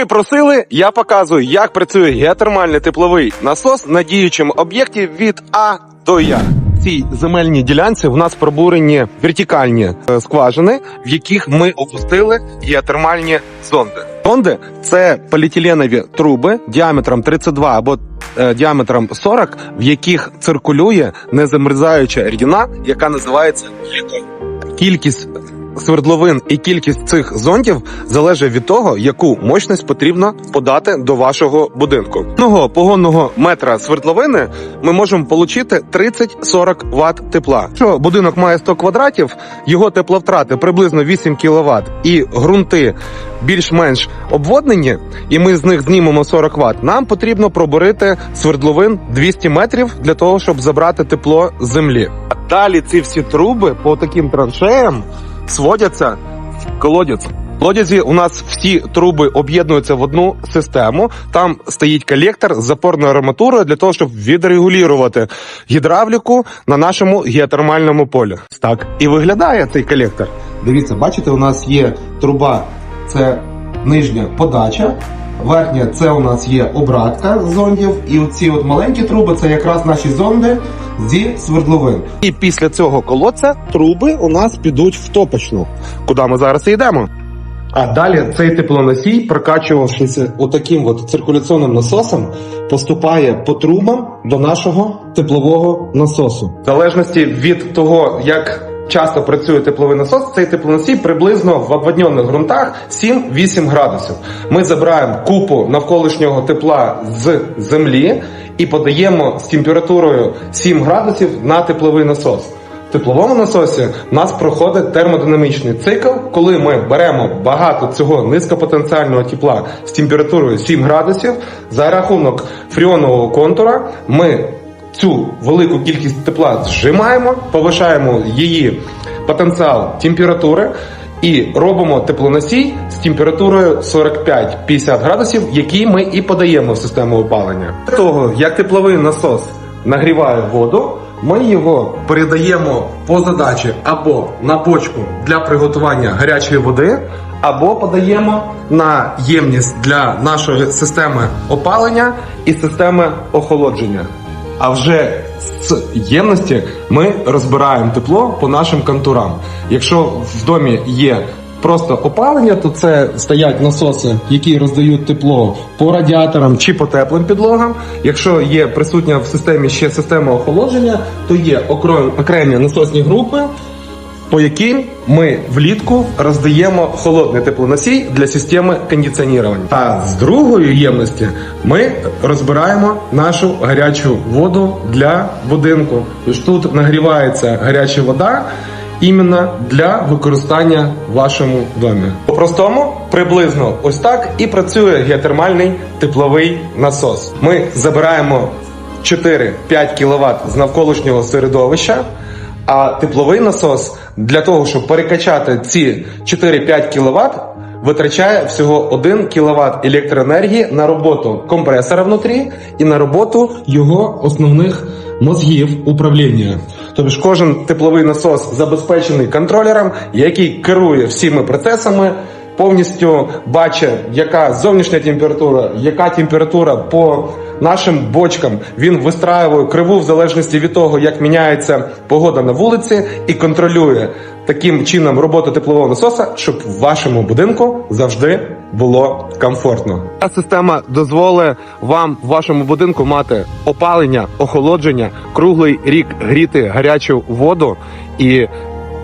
Ви просили, я показую, як працює геотермальний тепловий насос на діючому об'єкті від А до Я. Цій земельній ділянці в нас пробурені вертикальні е, скважини, в яких ми опустили геотермальні зонди. Зонди це поліетиленові труби діаметром 32 або е, діаметром 40, в яких циркулює незамерзаюча рідина, яка називається гліколь. Кількість свердловин і кількість цих зондів залежить від того, яку мощність потрібно подати до вашого будинку. Одного погонного метра свердловини ми можемо отримати 30-40 Вт тепла. Якщо будинок має 100 квадратів, його тепловтрати приблизно 8 кВт і ґрунти більш-менш обводнені, і ми з них знімемо 40 Вт, нам потрібно пробурити свердловин 200 метрів для того, щоб забрати тепло з землі. Далі ці всі труби по таким траншеям сводяться в колодязь. В колодязі у нас всі труби об'єднуються в одну систему. Там стоїть колектор з запорною арматурою для того, щоб відрегулювати гідравліку на нашому геотермальному полі. Так і виглядає цей колектор. Дивіться, бачите, у нас є труба, це нижня подача. Верхня це у нас є обратка зондів, і оці от маленькі труби це якраз наші зонди зі свердловин. І після цього колодця труби у нас підуть в топочну, куди ми зараз і йдемо. А далі цей теплоносій, прокачувавшися отаким от циркуляційним насосом, поступає по трубам до нашого теплового насосу. В залежності від того, як часто працює тепловий насос, цей теплоносій приблизно в обводнених ґрунтах 7-8 градусів. Ми забираємо купу навколишнього тепла з землі і подаємо з температурою 7 градусів на тепловий насос. В тепловому насосі в нас проходить термодинамічний цикл, коли ми беремо багато цього низькопотенціального тепла з температурою 7 градусів. За рахунок фріонового контура ми цю велику кількість тепла зжимаємо, повишаємо її потенціал температури і робимо теплоносій з температурою 45-50 градусів, який ми і подаємо в систему опалення. Для того, як тепловий насос нагріває воду, ми його передаємо по задачі або на бочку для приготування гарячої води, або подаємо на ємність для нашої системи опалення і системи охолодження. А вже з ємності ми розбираємо тепло по нашим контурам. Якщо в домі є просто опалення, то це стоять насоси, які роздають тепло по радіаторам чи по теплим підлогам. Якщо є присутня в системі ще система охолодження, то є окремі насосні групи. По яким ми влітку роздаємо холодний теплоносій для системи кондиціонування. А з другої ємності ми розбираємо нашу гарячу воду для будинку. Тож тут нагрівається гаряча вода іменно для використання в вашому домі. По-простому, приблизно ось так і працює геотермальний тепловий насос. Ми забираємо 4-5 кВт з навколишнього середовища. А тепловий насос для того, щоб перекачати ці 4-5 кВт, витрачає всього 1 кВт електроенергії на роботу компресора внутрі і на роботу його основних мозгів управління. Тобто кожен тепловий насос забезпечений контролером, який керує всіми процесами. Повністю бачить, яка зовнішня температура, яка температура по нашим бочкам. Він вистраює криву в залежності від того, як міняється погода на вулиці, і контролює таким чином роботу теплового насоса, щоб в вашому будинку завжди було комфортно. Ця система дозволить вам в вашому будинку мати опалення, охолодження, круглий рік гріти гарячу воду і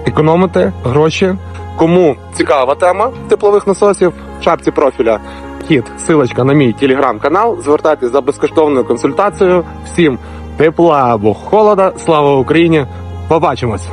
економити гроші. Кому цікава тема теплових насосів в шапці профіля. Хід, силочка на мій телеграм-канал. Звертайтесь за безкоштовною консультацією. Всім тепла або холода. Слава Україні! Побачимось!